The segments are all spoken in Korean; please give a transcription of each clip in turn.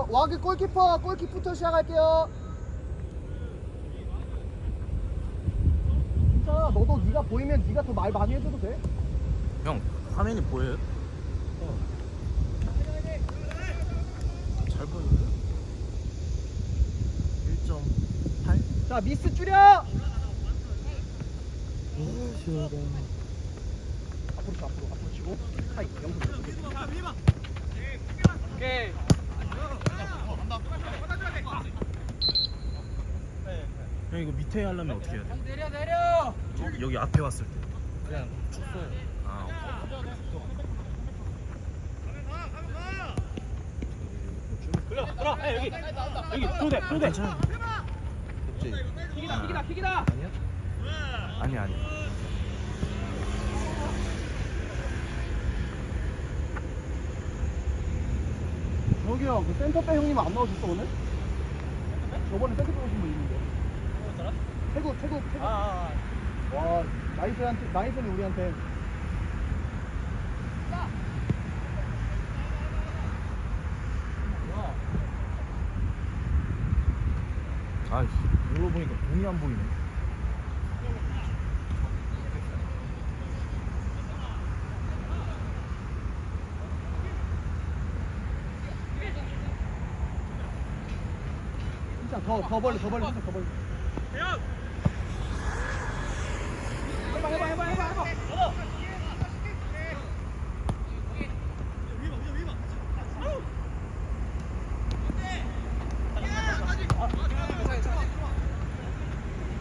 와그 골키퍼 골키퍼부터 시작할게요. 괜찮아 너도 네가 보이면 네가 더 말 많이 해줘도 돼. 형 화면이 보여요? 잘 보이는데? 1.8? 자 미스 줄여. 앞으로 쳐 앞으로 앞으로 치고 하이 영수 오케이. 형 이거 밑에 하려면 어떻게 해야 돼? 내려 내려! 여기 앞에 왔을 때. 그냥 축소해 아 여기. 도대 도대. 괜찮아. 없지? 킥이다 킥이다 킥이다! 아니야? 아니 아니 저기요 그 센터백 형님 안 나오셨어 오늘? 저번에 센터백 오신 분 있는데. 태국 태국 태국. 와 나이스한테 나이스는 우리한테. 아이씨 이걸로 보니까 돈이 안 보이네 진짜 더더 벌려 더 벌려 진짜 더 벌려.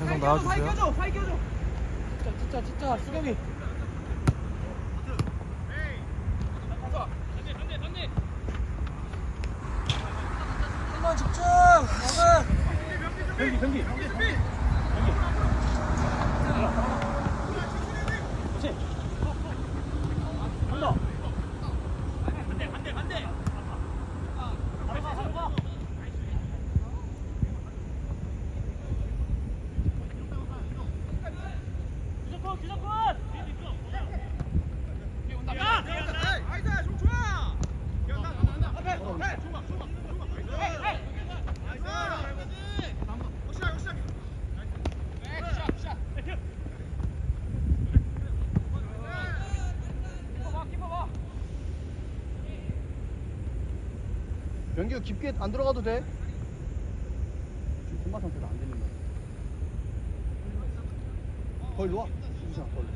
현성 나와주세요. 진짜 진짜 진짜. 수경이 한번 집중 나가 경기 경기 경기 그렇지 한더 연기가 깊게 안 들어가도 돼. 지금 공마 상태가 안 되는 거야. 더 일로 와. 더 일로.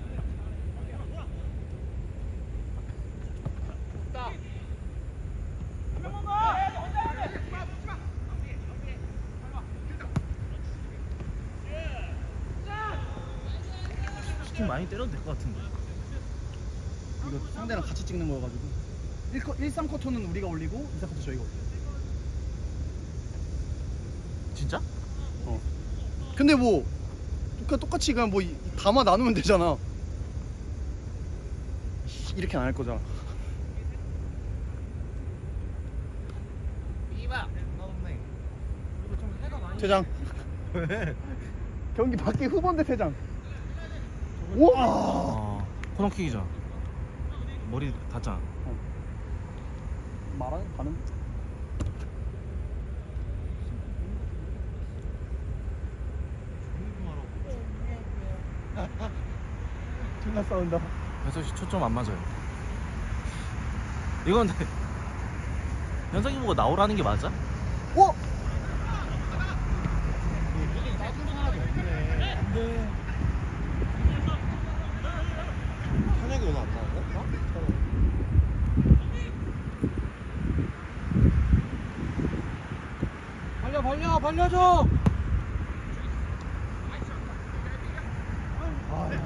슈팅 많이 때려도 될 것 같은데 이거 상대랑 같이 찍는 거여가지고 1컷, 1, 3쿼터는 우리가 올리고 2, 4쿼터 저희가 올려 진짜? 어. 근데 뭐 그냥 똑같이 그냥 뭐 이- 담아 나누면 되잖아. 이렇게 안 할 거잖아. 퇴장. 왜? 경기 밖에 후보인데 퇴장. 오! 아 코너킥이잖아 머리 닿잖아. 말하는 가는 존나 싸운다 현석 씨 초점 안 맞아요 이건 근데 현석이 보고 나오라는 게 맞아? 어? 현역이 오늘 안 나왔나? 벌려 벌려 벌려줘 니도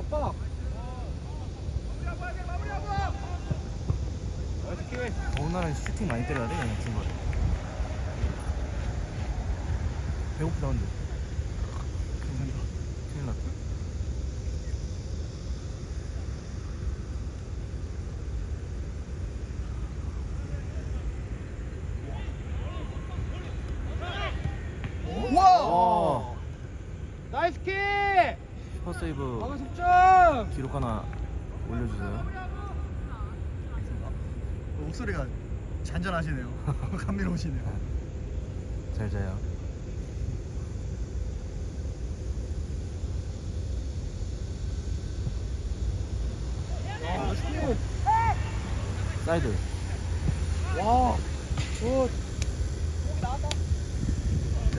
아빠. 더운 날은 슈팅 많이 때려야 돼 그냥 중거리 배고프다 근데 큰일 났다 집중 기록 하나 올려주세요. 목소리가 잔잔하시네요. 감미로우시네요. 잘 자요. 와, 슛. 사이드. 와, 굿.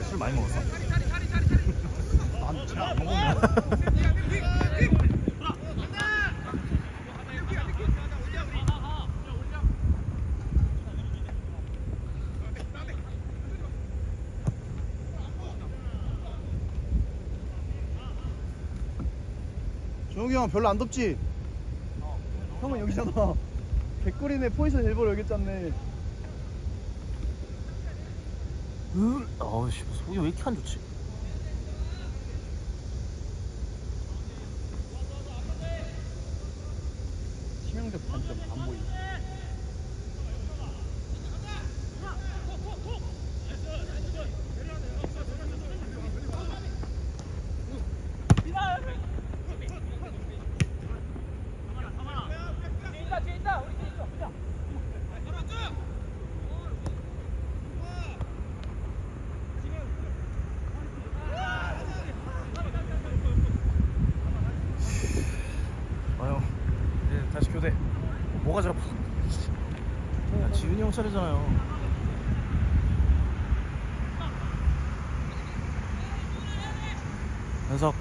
술 많이 먹었어? 난 진짜 안 먹었네. 정욱이 형 별로 안 덥지? 형은 여기잖아. 개꿀이네 포지션 일부러 여기 짰네. 음, 어우 씨, 속이 왜 이렇게 안 좋지? 치명적 단점 안 보이. 아유, 이제 다시 교대. 뭐가 잡아? 차례잖아요. 현석.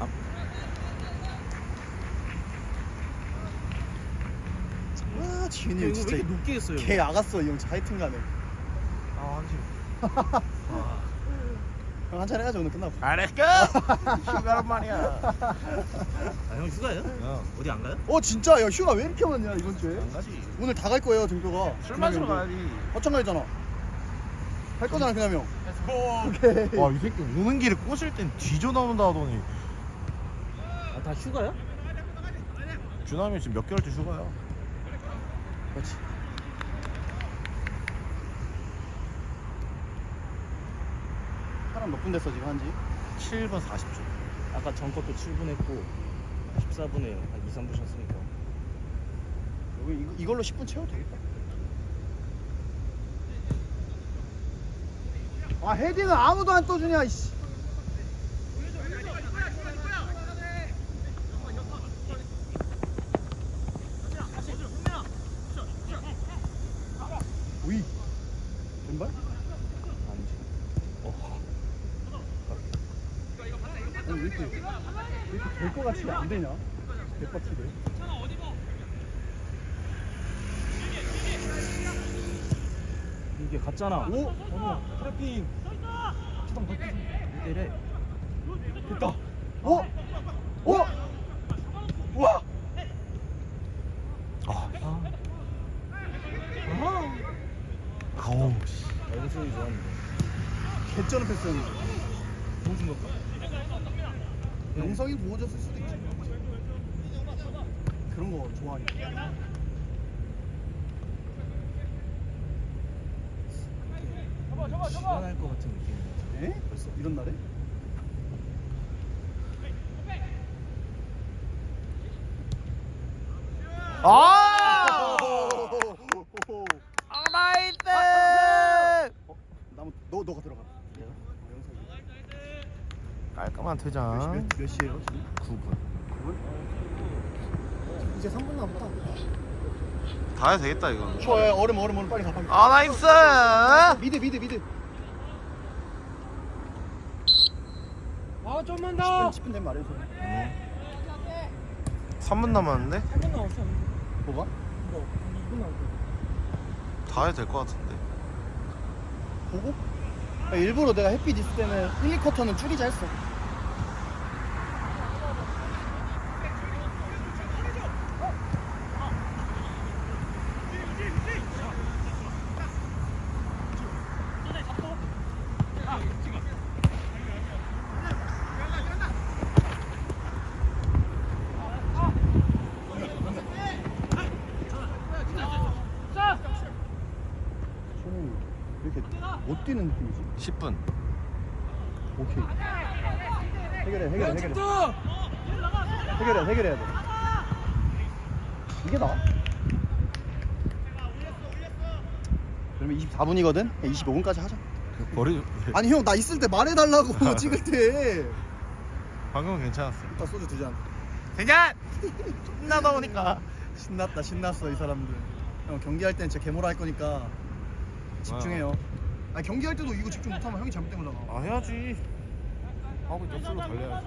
앞. 이거 형왜 진짜 높게 했어요? 개 아갔어 이 형 하여튼 간에. 아, 한지. 형 한잔 해야죠 오늘 끝나고. 알았까? 휴가란 말이야. 아, 형 휴가예요? 어디 안 가요? 어 진짜 야 휴가 왜 이렇게 많냐 이번 주에? 안 가지. 오늘 다 갈 거예요 정표가. 술 마시러 가야지. 어쩜 가잖아. 할 거잖아 그냥 형. 오케이. 와이 새끼 오는 길에 꼬실 땐 뒤져 나온다 하더니 아, 다 휴가야? 준함이 지금 몇 개월째 휴가야 그렇지. 사람 몇분 됐어 지금 한지? 7분 40초 아까 전 것도 7분 했고 14분에 한 2, 3분 쉬었으니까. 여기 이거, 이걸로 10분 채워도 되겠다. 아 헤딩을 아무도 안 떠주냐 이씨. 오이 왼발? 아니지. 어. 아니 왜 이렇게 왜 이렇게 될 것 같이 안 되냐? 개빡치네. 이게 갔잖아. 오 어머 트래핑 주당 더 때래. 됐다. 오 오. 우와. 아 아. 아우 씨 영수이 좋았는데. 개쩌는 패스였는데. 보여준 것 같아. 영성이 보여줬을 수도 있지. 그런 거 좋아하니까. 시간할 것 같은 느낌. 에? 벌써 이런 날에? 아! 아 나이스! 어, 나무 너 너가 들어가. 몇, 시- 퇴장 몇, 몇 시에요 지금? 9분 이제 3분 남았다. 다 해도 되겠다 이거 좋아요. 얼음 얼음 얼음 빨리 가 빨리. 아 나이스! 미드 미드 미드. 아 좀만 10분 더 10분 되면 말해줘. 3분 남았는데? 3분 남았어 뭐가? 이거 2분 남았어 다 해도 될것 같은데 보고? 야, 일부러 내가 햇빛 있을 때는 1, 2쿼터는 줄이자 했어. 저는 왜 이렇게 못 뛰는 느낌이지? 10분. 오케이. 해결해 해결해 해결해! 해결해 해결해야 돼. 이게 나 그러면 24분이거든? 25분까지 하자. 버리 아니 형 나 있을 때 말해달라고 찍을 때. 방금은 괜찮았어. 이따 소주 두잔. 괜찮 신나다 보니까. 신났다 신났어 이 사람들. 형 경기할 땐 진짜 개모라 할 거니까 집중해요 아니 경기할 때도 이거 집중 못하면 형이 잘못된 거잖아. 아 해야지. 하고 쓰고 달려야지.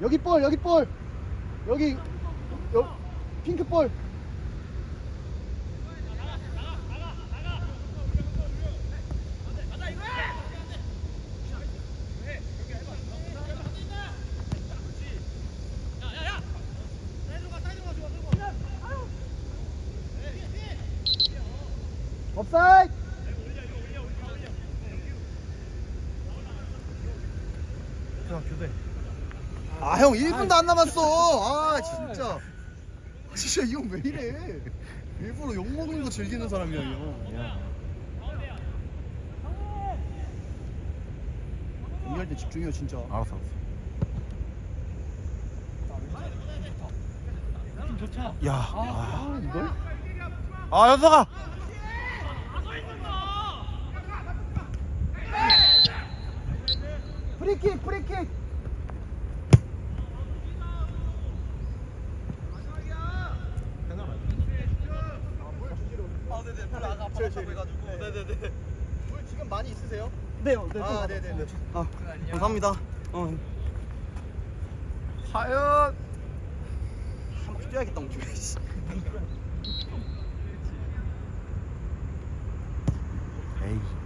여기 볼 여기 볼. 여기 여, 핑크 볼 업사이드 자 교대. 아 형 1분도 안 남았어. 아 진짜. 진짜 이 형 왜 이래? 일부러 욕먹는 거 즐기는 사람이야 이형. 경기할 때 집중해요 진짜. 알았어 알았어. 좋다. 야 아 아, 이걸? 아 연서가 프리킥 프리킥. 아 네네. 별로 해가지고. 네네네 물 지금 많이 있으세요? 네요, 네. 아 네네네. 아, 감사합니다. 어. 과연! 한 바퀴 뛰어야겠다 오늘 에이